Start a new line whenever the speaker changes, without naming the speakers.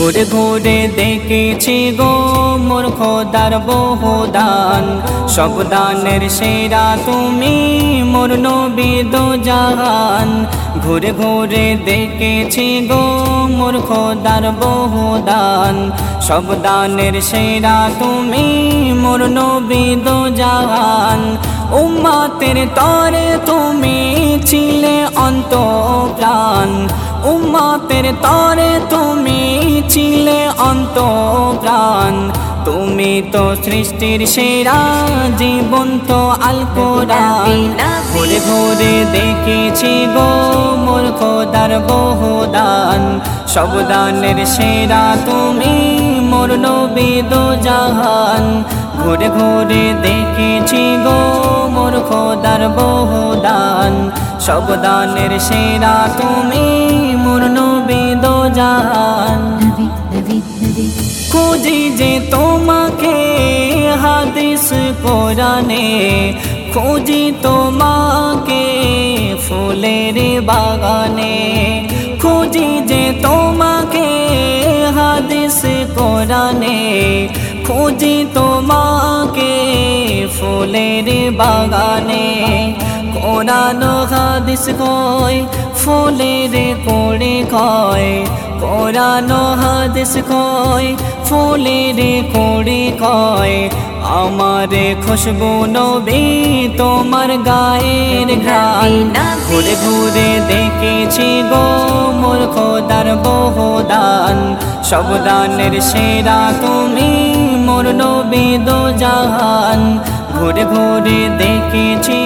ঘুরে ঘুরে দেখেছি গো মোর খোদার বহুদান। সব দানের সেরা তুমি মোর নবী দো জাহান। ঘুরে ঘুরে দেখেছি গো মোর খোদার বহুদান। সব দানের সেরা তুমি মোর নবী দো জাহান। উম্মাতের তরে তুমি ছিলে অন্ত প্রাণ উম্মাতের তরে তুমি ছিলে অন্ত প্রাণ তুমি তো সৃষ্টির সেরা জীবন তো আল কোরআন ঘুরে ঘুরে দেখেছি গো মোর খোদার বহুদান। সব দানের সেরা তুমি মোর নবী দো জাহান। ঘুরে ঘুরে দেখেছি গো মোর খোদার বহুদান। সব দানের সেরা তুমি মোর নবী দো জাহান। খুঁজি যে তোমাকে, হাদিস কোরআনে। খুঁজি তোমাকে ফুলের বাগানে। খুঁজি যে তোমাকে, হাদিস কোরআনে। খুঁজি তোমাকে ফুলের বাগানে। কোরআন হাদিস কয়, ফুলের কোড়ে কয়। কোরআন হাদিস কয়, ফুলের কোড়ে কয়। আমার খুশবু নবী তোমার গায়ের ঘ্রাণ। ঘুরে ঘুরে দেখেছি গো মোর খোদার বহুদান। সব দানের সেরা তুমি মোর নবী দো জাহান। ঘুরে ঘুরে দেখেছি